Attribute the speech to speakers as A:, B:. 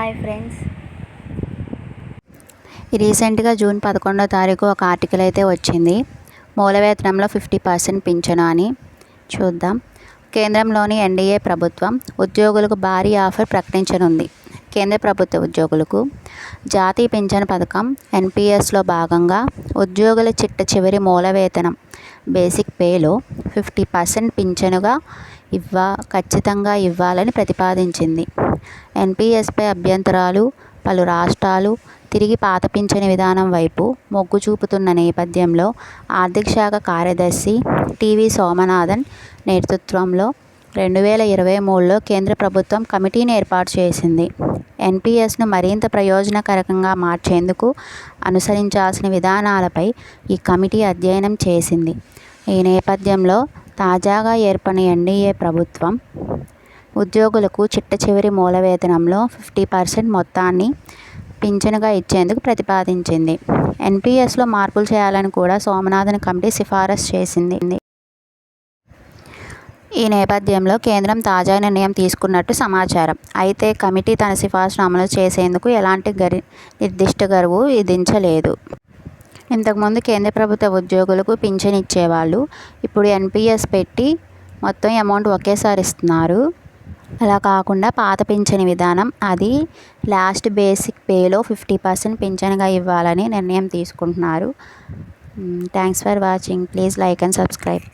A: Hi friends
B: రీసెంట్గా June పదకొండో తారీఖు ఒక ఆర్టికల్ అయితే వచ్చింది. మూలవేతనంలో ఫిఫ్టీ పర్సెంట్ పింఛను అని. చూద్దాం. కేంద్రంలోని ఎన్డీఏ ప్రభుత్వం ఉద్యోగులకు భారీ ఆఫర్ ప్రకటించనుంది. కేంద్ర ప్రభుత్వ ఉద్యోగులకు జాతీయ పింఛను పథకం ఎన్పిఎస్లో భాగంగా ఉద్యోగుల చిట్ట చివరి మూలవేతనం బేసిక్ పేలో ఫిఫ్టీ పర్సెంట్ పింఛనుగా ఇవ్వ ఖచ్చితంగా ఇవ్వాలని ప్రతిపాదించింది. ఎన్పిఎస్పై అభ్యంతరాలు పలు రాష్ట్రాలు తిరిగి పాత పింఛను విధానం వైపు మొగ్గు చూపుతున్న నేపథ్యంలో ఆర్థిక శాఖ కార్యదర్శి టీవీ సోమనాథన్ నేతృత్వంలో రెండు వేల ఇరవై మూడులో కేంద్ర ప్రభుత్వం కమిటీని ఏర్పాటు చేసింది. ఎన్పిఎస్ను మరింత ప్రయోజనకరంగా మార్చేందుకు అనుసరించాల్సిన విధానాలపై ఈ కమిటీ అధ్యయనం చేసింది. ఈ నేపథ్యంలో తాజాగా ఏర్పడిన ఎన్డీఏ ప్రభుత్వం ఉద్యోగులకు చిట్ట చివరి మూల వేతనంలో ఫిఫ్టీ పర్సెంట్ మొత్తాన్ని పింఛనుగా ఇచ్చేందుకు ప్రతిపాదించింది. ఎన్పిఎస్లో మార్పులు చేయాలని కూడా సోమనాథన్ కమిటీ సిఫారసు చేసింది. ఈ నేపథ్యంలో కేంద్రం తాజా నిర్ణయం తీసుకున్నట్టు సమాచారం. అయితే కమిటీ తన సిఫార్సును అమలు చేసేందుకు ఎలాంటి గరి నిర్దిష్ట గడువు విధించలేదు. ఇంతకుముందు కేంద్ర ప్రభుత్వ ఉద్యోగులకు పింఛన్ ఇచ్చేవాళ్ళు ఇప్పుడు ఎన్పిఎస్ పెట్టి మొత్తం అమౌంట్ ఒకేసారి ఇస్తున్నారు. అలా కాకుండా పాత పింఛను విధానం అది లాస్ట్ బేసిక్ పేలో ఫిఫ్టీ పర్సెంట్ పింఛన్గా ఇవ్వాలని నిర్ణయం తీసుకుంటున్నారు. Thanks for watching. Please like and subscribe.